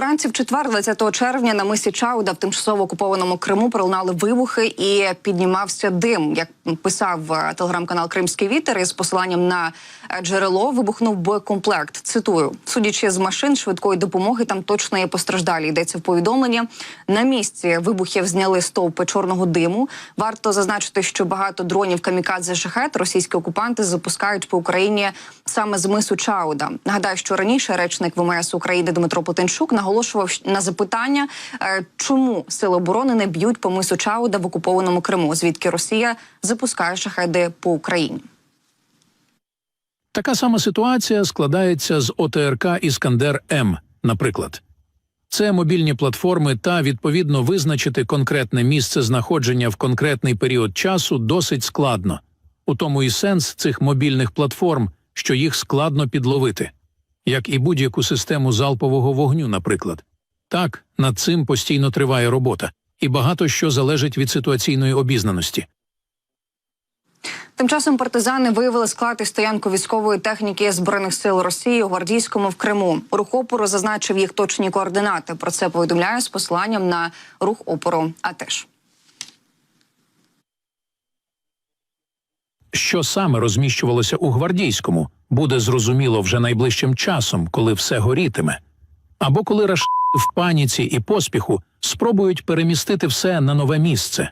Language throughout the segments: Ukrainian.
Вранці в четвер, 20 червня, на мисі Чауда в тимчасово окупованому Криму пролунали вибухи і піднімався дим. Як писав е, телеграм-канал Кримський вітер із посиланням на е, джерело, вибухнув боєкомплект. Цитую, судячи з машин швидкої допомоги, там точно є постраждалі. Йдеться в повідомленні. На місці вибухів зняли стовпи чорного диму. Варто зазначити, що багато дронів камікадзе шахет російські окупанти запускають по Україні саме з мису Чауда. Нагадаю, що раніше речник ВМС України Дмитро Потенчук наголошував на запитання, е, чому сили оборони не б'ють по мису Чауда в окупованому Криму, звідки Росія запускає шахеди по Україні. Така сама ситуація складається з ОТРК Іскандер М, наприклад. Це мобільні платформи та відповідно визначити конкретне місце знаходження в конкретний період часу досить складно. У тому і сенс цих мобільних платформ, що їх складно підловити, як і будь-яку систему залпового вогню, наприклад. Так, над цим постійно триває робота, і багато що залежить від ситуаційної обізнаності. Тим часом партизани виявили склад і стоянку військової техніки збройних сил Росії у гвардійському в Криму. Рух опору зазначив їх точні координати. Про це повідомляє з посиланням на рух опору. А теж. Що саме розміщувалося у гвардійському, буде зрозуміло вже найближчим часом, коли все горітиме, або коли раш в паніці і поспіху спробують перемістити все на нове місце.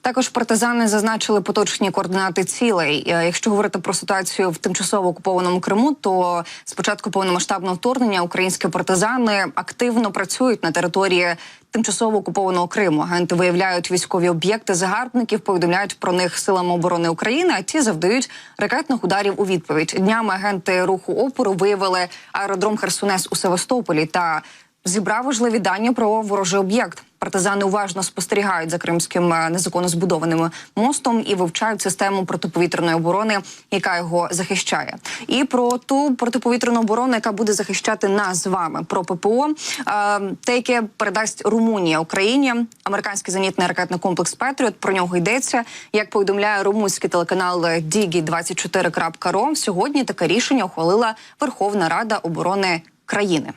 Також партизани зазначили поточні координати цілей. Е, Якщо говорити про ситуацію в тимчасово окупованому Криму, то з початку повномасштабного вторгнення українські партизани активно працюють на території тимчасово окупованого Криму. Агенти виявляють військові об'єкти загарбників, повідомляють про них силам оборони України. А ті завдають ракетних ударів у відповідь. Днями агенти руху опору виявили аеродром Херсонес у Севастополі та зібрав важливі дані про ворожий об'єкт. Партизани уважно спостерігають за кримським е, незаконно збудованим мостом і вивчають систему протиповітряної оборони, яка його захищає, і про ту протиповітряну оборону, яка буде захищати нас з вами. Про ППО, е, те, яке передасть Румунія Україні, американський зенітний ракетний комплекс Петріот. Про нього йдеться. Як повідомляє румунський телеканал Digi24.ro, сьогодні таке рішення ухвалила Верховна Рада оборони країни.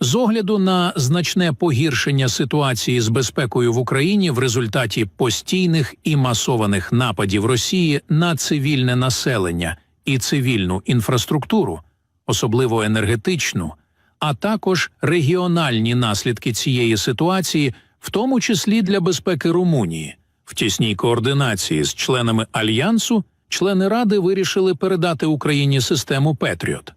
З огляду на значне погіршення ситуації з безпекою в Україні в результаті постійних і масованих нападів Росії на цивільне населення і цивільну інфраструктуру, особливо енергетичну, а також регіональні наслідки цієї ситуації, в тому числі для безпеки Румунії, в тісній координації з членами альянсу, члени ради вирішили передати Україні систему Петріот.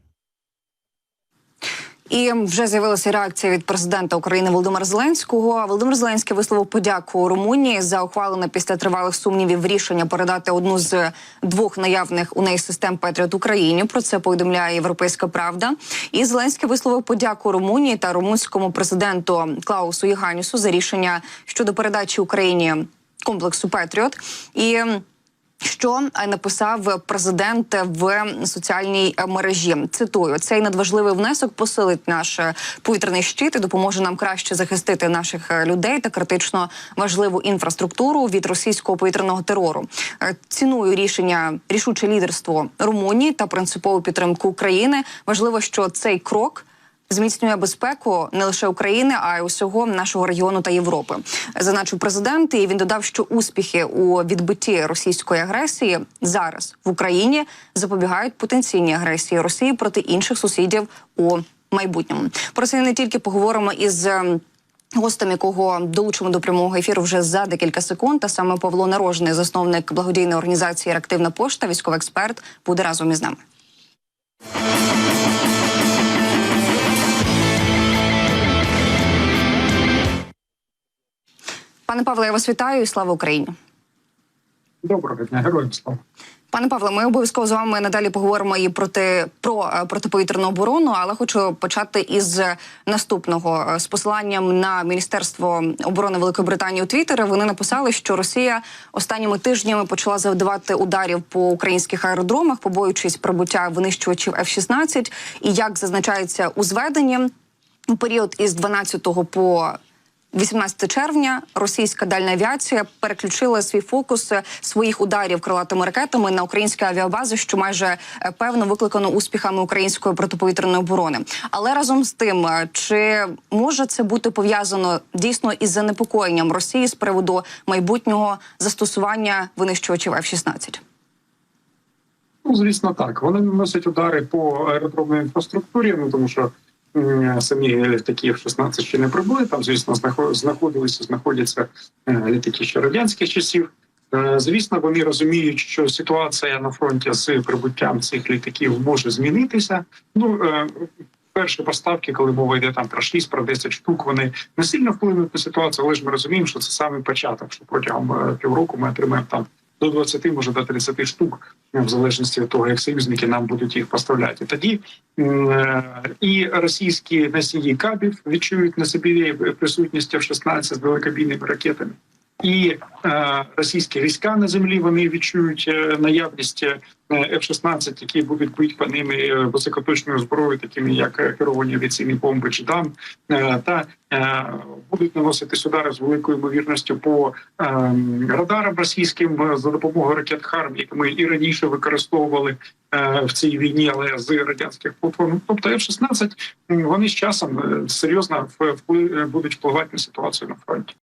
І вже з'явилася реакція від президента України Володимира Зеленського. Володимир Зеленський висловив подяку Румунії за ухвалене після тривалих сумнівів рішення передати одну з двох наявних у неї систем Петріот Україні. Про це повідомляє Європейська Правда. І Зеленський висловив подяку Румунії та румунському президенту Клаусу Єганісу за рішення щодо передачі Україні комплексу Петріот. І що е, написав президент в соціальній е, мережі? Цитую цей надважливий внесок посилить наш е, повітряний щит і допоможе нам краще захистити наших людей та критично важливу інфраструктуру від російського повітряного терору. Ціную рішення рішуче лідерство Румунії та принципову підтримку України. Важливо, що цей крок зміцнює безпеку не лише України, а й усього нашого регіону та Європи. Зазначив президент. І він додав, що успіхи у відбитті російської агресії зараз в Україні запобігають потенційній агресії Росії проти інших сусідів у майбутньому. Про це не тільки поговоримо із. ем, Гостем, якого долучимо до прямого ефіру вже за декілька секунд, та саме Павло Нарожний, засновник благодійної організації Реактивна пошта, військовий експерт, буде разом із нами. Пане Павле, я вас вітаю і слава Україні. Доброго дня, героям слава. Пане Павле, ми обов'язково з вами надалі поговоримо і проти про е, протиповітряну оборону, але хочу почати із наступного Е, з посиланням на Міністерство оборони Великої Британії у Твіттері. Вони написали, що Росія останніми тижнями почала завдавати ударів по українських аеродромах, побоюючись прибуття винищувачів F-16. І як зазначається у зведенні, у період із 12 по 18 червня російська дальня авіація переключила свій фокус е, своїх ударів крилатими ракетами на українські авіабази, що майже е, певно викликано успіхами української протиповітряної оборони. Але разом з тим, е, чи може це бути пов'язано дійсно із занепокоєнням Росії з приводу майбутнього застосування винищувачів F-16? Ну, звісно, так. Вони наносять удари по аеродромній інфраструктурі, ну тому що самі літаки F-16 ще не прибули. Там, звісно, знахо- знаходилися, знаходяться е, літаки ще радянських часів. Е, Звісно, вони розуміють, що ситуація на фронті з прибуттям цих літаків може змінитися. Ну е, перші поставки, коли мова йде там про 6, про 10 штук, вони не сильно вплинуть на ситуацію, але ж ми розуміємо, що це саме початок. Що протягом е, півроку ми отримаємо там до 20, може до 30 штук, в залежності від того, як союзники нам будуть їх поставляти. Тоді е, і російські носії кабів відчують на собі присутність F-16 з далекобійними ракетами. І е, російські війська на землі вони відчують е, наявність е, F-16, які будуть бити по ними високоточною зброєю, такими як керовані авіаційні бомби чи ДАМ, та будуть наноситись удари з великою ймовірністю по радарам російським за допомогою ракет ХАРМ, які ми і раніше використовували в цій війні, але з радянських платформ. Тобто F-16 вони з часом серйозно будуть впливати на ситуацію на фронті.